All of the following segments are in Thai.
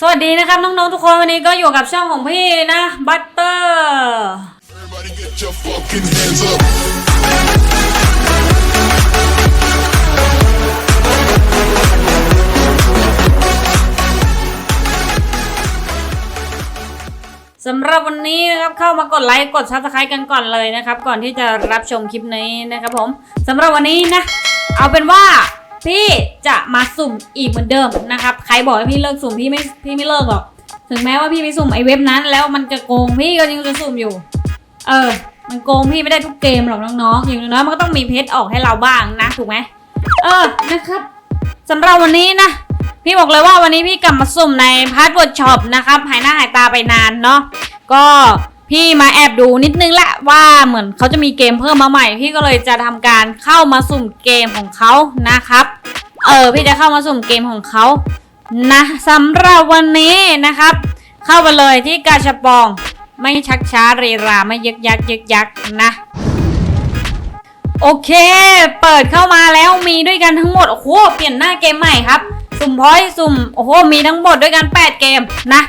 สวัสดีนะครับน้องๆทุกคนวันนี้ก็อยู่กับช่องของพี่นะบัตเตอร์สำหรับวันนี้นะครับเข้ามากดไลค์กดซับสไครต์กันก่อนเลยนะครับ ก่อนที่จะรับชมคลิปนี้นะครับผมสำหรับวันนี้นะ เอาเป็นว่า พี่จะมาสุ่มอีกเหมือนเดิมนะครับ ใครบอกให้พี่เลิกสุ่มพี่ไม่พี่ไม่เลิกหรอก ถึงแม้ว่าพี่ไปสุ่มไอเว็บนั้น แล้วมันจะโกงพี่ก็ยังจะสุ่มอยู่ เออ มันโกงพี่ไม่ได้ทุกเกมหรอกน้องๆ อย่างน้อยมันก็ต้องมีเพชรออกให้เราบ้างนะถูกไหมเออ นะครับสำหรับวันนี้นะ พี่บอกเลยว่าวันนี้พี่กลับมาสุ่มในพาร์ทเวิร์ดช็อปนะครับ หายหน้าหายตาไปนานเนาะ ก็พี่มาแอบดูนิดนึงแหละว่าเหมือนเขาจะมีเกมเพิ่มมาใหม่ พี่ก็เลยจะทำการเข้ามาสุ่มเกมของเขานะครับ เออพี่จะเข้ามาสุ่มเกมของเขานะสำหรับวันนี้นะครับ เข้าไปเลยที่กาชาปอง ไม่ชักช้าเรราไม่ยึกยักยึกยักนะ โอเค เปิดเข้ามาแล้วมีด้วยกันทั้งหมด โอ้โหเปลี่ยนหน้าเกมใหม่ครับ สุ่มพอยต์สุ่ม โอ้โห มีทั้งหมดด้วยกัน 8 เกมนะ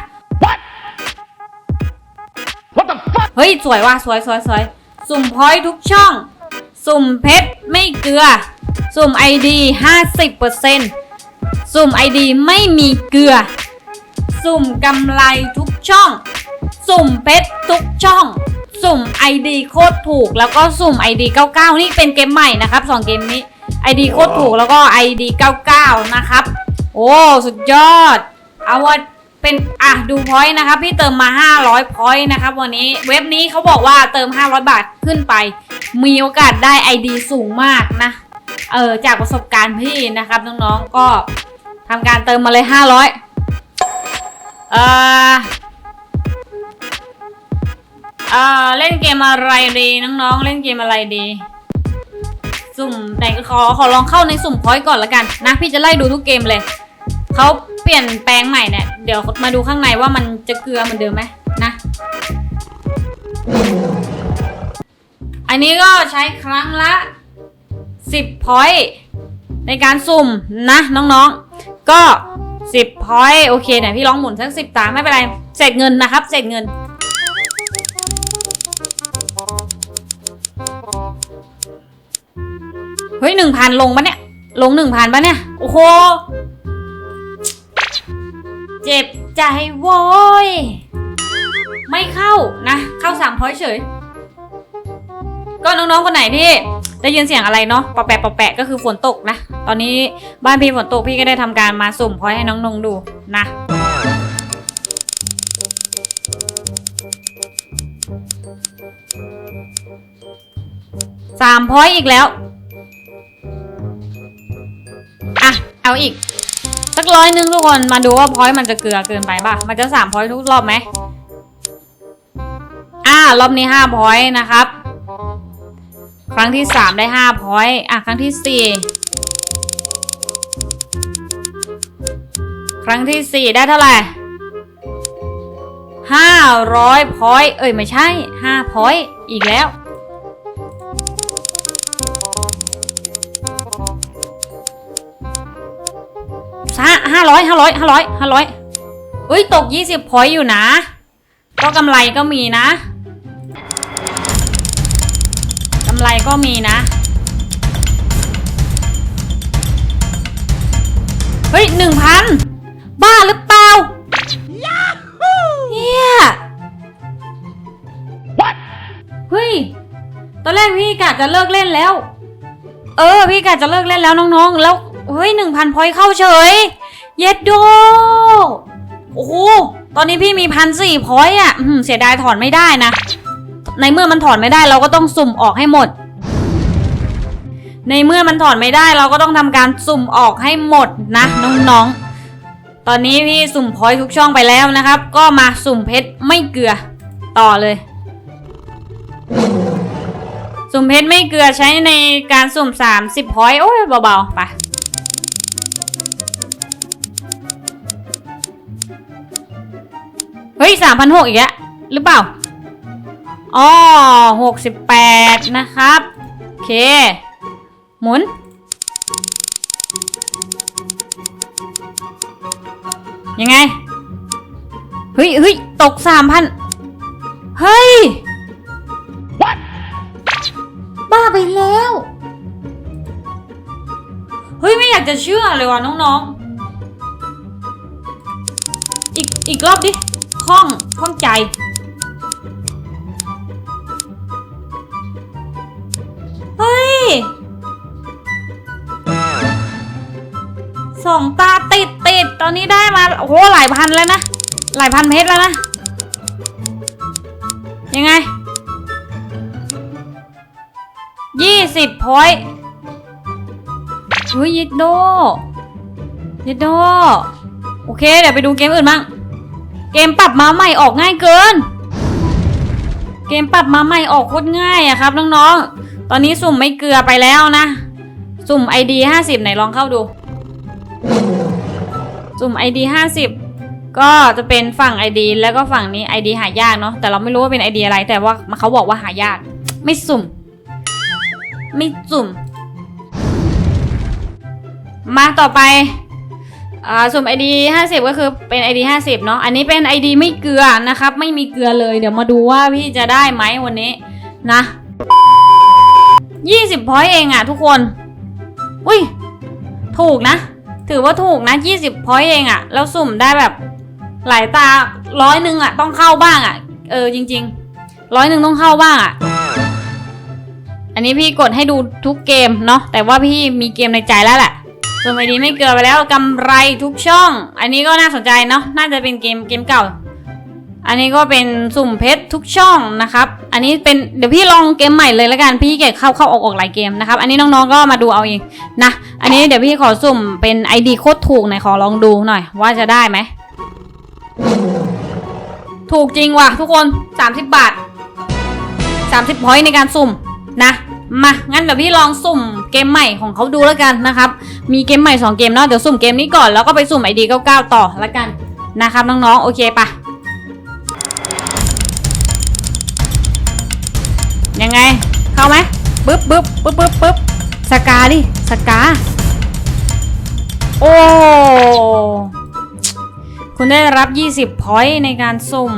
What the fuck? เฮ้ย สวยว่ะสวยสวยสวยสุ่มพอยต์ทุกช่อง สุ่มเพชรไม่เกลือ สุ่ม ID 50%สุ่ม ID ไม่มีเกลือ สุ่มกำไรทุกช่อง สุ่มเพชรทุกช่อง สุ่ม ID โคตรถูก แล้วก็สุ่ม ID 99 นี่เป็นเกมใหม่นะครับสองเกมนี้ ID โคตรถูกแล้วก็ ID 99 นะครับ โอ้ สุดยอด เอาว่าเป็นอะดูพอยต์นะครับพี่เติมมา 500พอยต์นะครับวันนี้เว็บนี้เขาบอกว่าเติม 500 บาทขึ้นไป มีโอกาสได้ ID สูงมากนะ เออจากประสบการณ์พี่นะครับน้องๆก็ทำการเติมมาเลย 500เอ่อเอ่อเล่นเกมอะไรดีน้องๆ เล่นเกมอะไรดี สุ่มแต่ขอขอลองเข้าในสุ่มพอยต์ก่อนละกันนะพี่จะไล่ดูทุกเกมเลยเขาเปลี่ยนแปลงใหม่เนี่ยเดี๋ยวมาดูข้างในว่ามันจะเกลือเหมือนเดิมไหมนะอันนี้ก็ใช้ครั้งละ 10พอยต์ในการสุ่มนะน้องๆ ก็ 10พอยต์โอเคเนี่ยพี่ลองหมุนสัก 10ตาไม่เป็นไรเสร็จเงินนะครับ เสร็จเงิน เฮ้ยหนึ่งพันลงปะเนี่ย ลงหนึ่งพันปะเนี่ย โอ้โห เจ็บใจโว้ย ไม่เข้านะ เข้าสามพอยเฉย ก็น้องๆ คนไหนที่ ได้ยินเสียงอะไรเนาะปะแปะปะแปะก็คือฝนตกนะ ตอนนี้บ้านพี่ฝนตกพี่ก็ได้ทำการมาสุ่มพอยให้น้องนงดูนะสามพอยอีกแล้ว อะ เอาอีก สักร้อยหนึงทุกคนมาดูว่าพอยมันจะเกลือเกินไปป่ะ มันจะสามพอยทุกรอบไหมอ่ารอบนี้ห้าพอยนะครับ ครั้งที่สามได้ห้าพอยต์อะ ครั้งที่สี่ครั้งที่สี่ได้เท่าไหร่ห้าร้อยพอยต์เอ้ย ไม่ใช่ห้าพอยต์อีกแล้วห้าห้าร้อยห้าร้อยห้าร้อยห้าร้อยเอ้ย ตกยี่สิบพอยต์อยู่นะ ก็กำไรก็มีนะ กำไรก็มีนะ เฮ้ยหนึ่งพันบ้าหรือเปล่าเฮีย What? เฮ้ย ตอนแรกพี่กะจะเลิกเล่นแล้ว เออ พี่กะจะเลิกเล่นแล้วน้องๆ แล้วเฮ้ยหนึ่งพันพอยต์เข้าเฉย เย็ดโดโอ้โหตอนนี้พี่มีพันสี่พอยต์อะอื้อหือเสียดายถอนไม่ได้นะ ในเมื่อมันถอนไม่ได้เราก็ต้องสุ่มออกให้หมด ในเมื่อมันถอนไม่ได้เราก็ต้องทำการสุ่มออกให้หมดนะน้องๆ ตอนนี้พี่สุ่มพอยทุกช่องไปแล้วนะครับ ก็มาสุ่มเพชรไม่เกลือต่อเลย สุ่มเพชรไม่เกลือใช้ในการสุ่ม 30พอยโอ้ยเบาๆไปเฮ้ยสามพันหกอีกแล้วหรือเปล่าอ๋อหกสิบแปดนะครับ โอเค หมุน ยังไง เฮ้ยเฮ้ยตกสามพันเฮ้ย บ้าไปแล้ว เฮ้ย ไม่อยากจะเชื่อเลยว่ะน้องๆ อีก อีกรอบดิคล่องคล่องใจ สองตาติดติดตอนนี้ได้มาโอ้โหหลายพันแล้วนะ หลายพันเพชรแล้วนะ ยังไงยี่สิบพอยต์เฮ้ยยิดโดยิดโดโอเค เดี๋ยวไปดูเกมอื่นบ้าง เกมปรับมาใหม่ออกง่ายเกิน เกมปรับมาใหม่ออกโคตรง่ายอะครับน้องๆ ตอนนี้สุ่มไม่เกลือไปแล้วนะ สุ่ม ID 50ไหนลองเข้าดู สุ่ม ID 50 ก็จะเป็นฝั่ง ID แล้วก็ฝั่งนี้ ID หายากเนาะแต่เราไม่รู้ว่าเป็น ID อะไร แต่ว่าเขาบอกว่าหายาก ไม่สุ่ม ไม่สุ่ม มาต่อไปอ่าสุ่ม ID 50 ก็คือเป็น ID 50 เนาะอันนี้เป็น ID ไม่เกลือนะครับ ไม่มีเกลือเลย เดี๋ยวมาดูว่าพี่จะได้ไหมวันนี้นะ20พอยต์เองอะทุกคน อุ้ย ถูกนะ ถือว่าถูกนะ 20พอยต์เองอะแล้วสุ่มได้แบบหลายตาร้อยหนึ่งอะต้องเข้าบ้างอะเออจริงๆร้อยหนึ่งต้องเข้าบ้างอะอันนี้พี่กดให้ดูทุกเกมเนาะแต่ว่าพี่มีเกมในใจแล้วแหละส่วนไอดีไม่เกินไปแล้วกำไรทุกช่อง อันนี้ก็น่าสนใจเนาะน่าจะเป็นเกมเกมเก่า อันนี้ก็เป็นสุ่มเพชรทุกช่องนะครับ อันนี้เป็นเดี๋ยวพี่ลองเกมใหม่เลยแล้วกันพี่เก็บเข้าเข้าออกออกหลายเกมนะครับ อันนี้น้องๆก็มาดูเอาเองนะ อันนี้เดี๋ยวพี่ขอสุ่มเป็น ID โคตรถูกหน่อยขอลองดูหน่อย ว่าจะได้ไหม ถูกจริงว่ะทุกคน 30 บาท 30พอยต์ในการสุ่มนะมางั้นเดี๋ยวพี่ลองสุ่มเกมใหม่ของเขาดูแล้วกันนะครับ มีเกมใหม่ 2 เกมเนาะเดี๋ยวสุ่มเกมนี้ก่อนแล้วก็ไปสุ่ม ID 99ต่อแล้วกันนะครับน้องๆโอเคปะ ยังไง เข้าไหมปึ๊บปึ๊บปึ๊บปึ๊บปึ๊บสกาดิสกา โอ้ คุณได้รับ 20 พอยต์ในการสุ่ม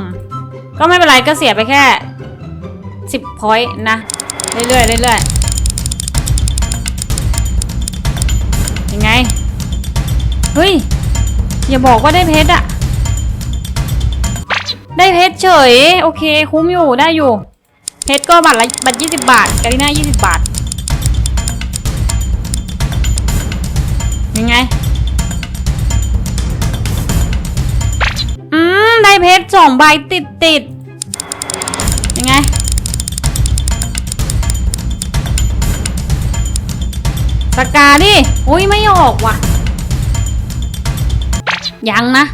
ก็ไม่เป็นไรก็เสียไปแค่ 10 พอยต์นะ เรื่อยๆเรื่อยๆยังไง เฮ้ย อย่าบอกว่าได้เพชรอะได้เพชรเฉย โอเค คุ้มอยู่ได้อยู่ เพชรก็บัตรละบัตรยี่สิบบาท กาลิน่ายี่สิบบาท ยังไง อืม ได้เพชรสองใบติดติดยังไง สกาดิ อุ้ยไม่ออกว่ะ ยังนะ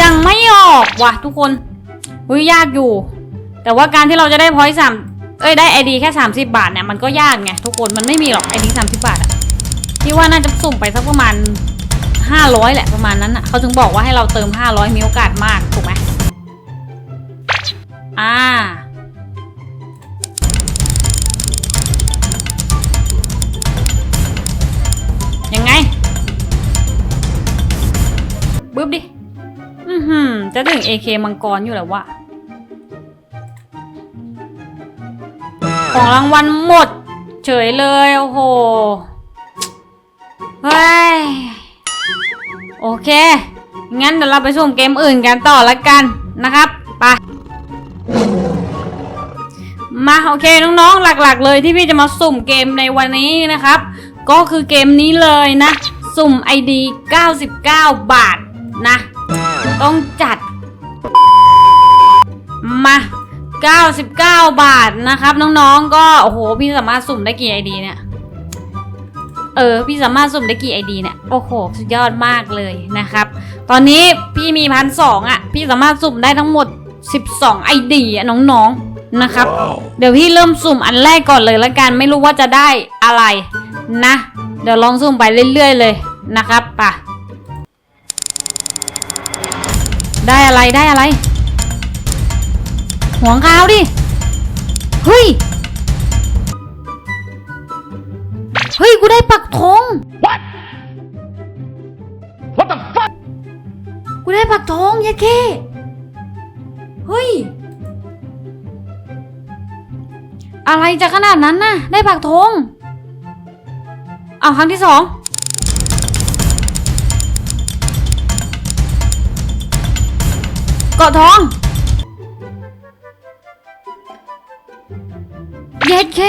ยังไม่ออกว่ะทุกคนอุ้ยยากอยู่ แต่ว่าการที่เราจะได้พอยต์สามเอ้ยได้ไอดีแค่ 30 บาทเนี่ยมันก็ยากไงทุกคนมันไม่มีหรอกไอดีสามสิบาทอะที่ว่าน่าจะสุ่มไปสักประมาณ 500 แหละประมาณนั้นอะเขาถึงบอกว่าให้เราเติม 500 มีโอกาสมากถูกไหมอ่า จะถึง AK มังกรอยู่แล้ววะของรางวัลหมด เฉยเลย โอ้โห เฮ้ย โอเค งั้นเดี๋ยวเราไปสุ่มเกมอื่นกันต่อละกันนะครับไปมาโอเคน้องๆ หลักๆ เลยที่พี่จะมาสุ่มเกมในวันนี้นะครับ ก็คือเกมนี้เลยนะ สุ่ม ID 99 บาทนะ ต้องจัด 99 บาทนะครับ น้องๆ ก็ โอ้โห พี่สามารถสุ่มได้กี่ ID เนี่ย เออ พี่สามารถสุ่มได้กี่ ID เนี่ย โอ้โห สุดยอดมากเลยนะครับ ตอนนี้พี่มีพันสองอะ พี่สามารถสุ่มได้ทั้งหมด 12 ID อะน้องๆ นะครับ เดี๋ยวพี่เริ่มสุ่มอันแรกก่อนเลยละกัน ไม่รู้ว่าจะได้อะไรนะ เดี๋ยวลองสุ่มไปเรื่อยๆ เลยนะครับป่ะได้อะไรได้อะไร หัวขาวดิเฮ้ย กูได้ปักธง What? What the fuck? กูได้ปักธงยายเคเฮ้ย อะไรจะขนาดนั้นน่ะ ได้ปักธงเอาครั้งที่สองเกาะทอง เค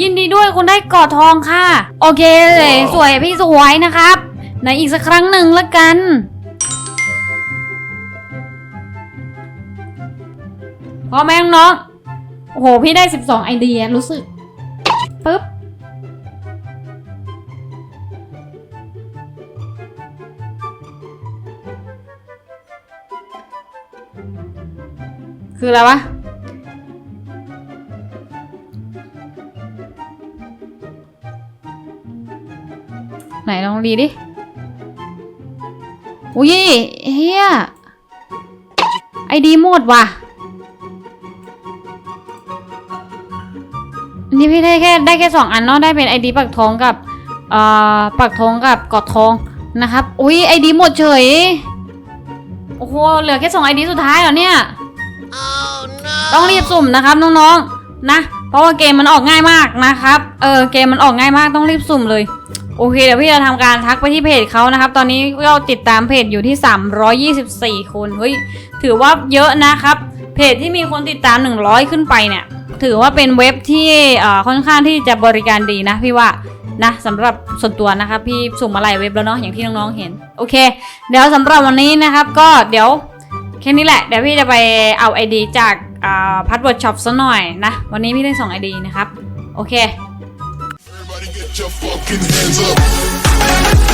ยินดีด้วยคุณได้กาะทองค่ะ โอเคเลย สวยพี่สวยนะครับไหนอีกสักครั้งหนึ่งละกันพร้อมไหน้องโอ้โห พี่ได้ 12 ไอเดียรู้สึกปึ๊บคืออะไรวะ ไหนลองดีดิ อุ้ยเฮียไอดีหมดว่ะนนี้พี่ได้แค่ได้แค่สองอันเนาะได้เป็นไอดีปักทองกับเอ่อปักทองกับกอดทองนะครับ อุ้ยไอดีหมดเฉย โอ้โหเหลือแค่สองไอดีสุดท้ายเหรอเนี่ยต้องรีบสุ่มนะครับน้องๆนะ เพราะว่าเกมมันออกง่ายมากนะครับ เออเกมมันออกง่ายมากต้องรีบสุ่มเลย โอเคเดี๋ยวพี่จะทำการทักไปที่เพจเขานะครับ ตอนนี้เราติดตามเพจอยู่ที่ 324 คน เฮ้ยถือว่าเยอะนะครับ เพจที่มีคนติดตาม 100 ขึ้นไปเนี่ย ถือว่าเป็นเว็บที่ค่อนข้างที่จะบริการดีนะพี่ว่านะสำหรับส่วนตัวนะครับพี่สุ่มมาหลายเว็บแล้วเนาะอย่างที่น้องๆเห็น โอเค เดี๋ยวสำหรับวันนี้นะครับ ก็เดี๋ยวแค่นี้แหละ เดี๋ยวพี่จะไปเอาไอดีจาก พัดเวิร์ดช็อปซะหน่อยนะ วันนี้พี่ได้ส่งไอดีนะครับ โอเค Everybody get your fucking hands up.